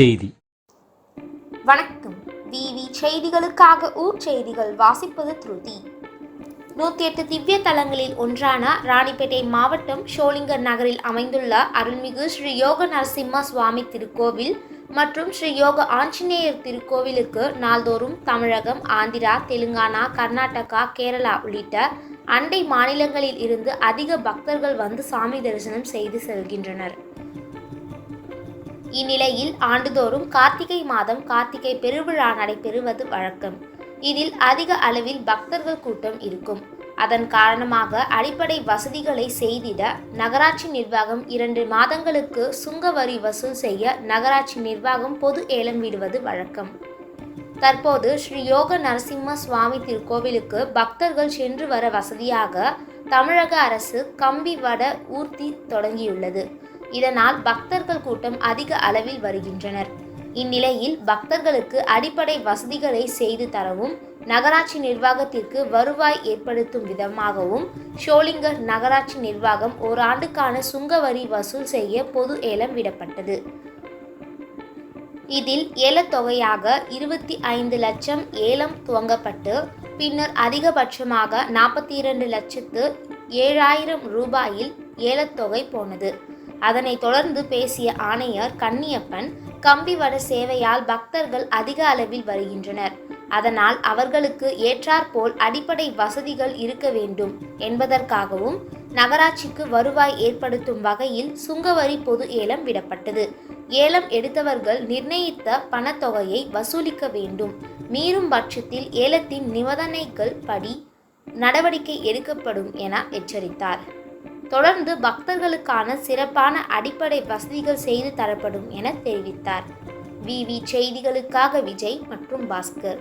செய்தி. வணக்கம். விவி செய்திகளுக்காக ஊர் செய்திகள் வாசிப்பது திருதி. நூற்றி எட்டு திவ்ய தலங்களில் ஒன்றான ராணிப்பேட்டை மாவட்டம் ஷோலிங்கர் நகரில் அமைந்துள்ள அருள்மிகு ஸ்ரீ யோக நரசிம்ம சுவாமி திருக்கோவில் மற்றும் ஸ்ரீ யோக ஆஞ்சநேயர் திருக்கோவிலுக்கு நாள்தோறும் தமிழகம் ஆந்திரா தெலுங்கானா கர்நாடகா கேரளா உள்ளிட்ட அண்டை மாநிலங்களில் இருந்து அதிக பக்தர்கள் வந்து சாமி தரிசனம் செய்து செல்கின்றனர். இந்நிலையில் ஆண்டுதோறும் கார்த்திகை மாதம் கார்த்திகை பெருவிழா நடைபெறுவது வழக்கம். இதில் அதிக அளவில் பக்தர்கள் கூட்டம் இருக்கும். அதன் காரணமாக அடிப்படை வசதிகளை செய்திட நகராட்சி நிர்வாகம் இரண்டு மாதங்களுக்கு சுங்க வரி வசூல் செய்ய நகராட்சி நிர்வாகம் பொது ஏலம் விடுவது வழக்கம். தற்போது ஸ்ரீ யோக நரசிம்ம சுவாமி திருக்கோவிலுக்கு பக்தர்கள் சென்று வர வசதியாக தமிழக அரசு கம்பி வட ஊர்த்தி தொடங்கியுள்ளது. இதனால் பக்தர்கள் கூட்டம் அதிக அளவில் வருகின்றனர். இந்நிலையில் பக்தர்களுக்கு அடிப்படை வசதிகளை செய்து தரவும் நகராட்சி நிர்வாகத்திற்கு வருவாய் ஏற்படுத்தும் விதமாகவும் ஷோலிங்கர் நகராட்சி நிர்வாகம் ஓராண்டுக்கான சுங்க வரி வசூல் செய்ய பொது ஏலம் விடப்பட்டது. இதில் ஏலத்தொகையாக இருபத்தி ஐந்து லட்சம் ஏலம் துவங்கப்பட்டு பின்னர் அதிகபட்சமாக நாற்பத்தி இரண்டு லட்சத்து ஏழாயிரம் ரூபாயில் ஏலத்தொகை போனது. அதனைத் தொடர்ந்து பேசிய ஆணையர் கன்னியப்பன் கம்பிவட சேவையால் பக்தர்கள் அதிக அளவில் வருகின்றனர். அதனால் அவர்களுக்கு ஏற்றாற்போல் அடிப்படை வசதிகள் இருக்க வேண்டும் என்பதற்காகவும் நகராட்சிக்கு வருவாய் ஏற்படுத்தும் வகையில் சுங்கவரி பொது ஏலம் விடப்பட்டது. ஏலம் எடுத்தவர்கள் நிர்ணயித்த பணத்தொகையை வசூலிக்க வேண்டும். மீறும் பட்சத்தில் ஏலத்தின் நிபந்தனைகள் படி நடவடிக்கை எடுக்கப்படும் என எச்சரித்தார். தொடர்ந்து பக்தர்களுக்கான சிறப்பான அடிப்படை வசதிகள் செய்து தரப்படும் என தெரிவித்தார். விவி செய்திகளுக்காக விஜய் மற்றும் பாஸ்கர்.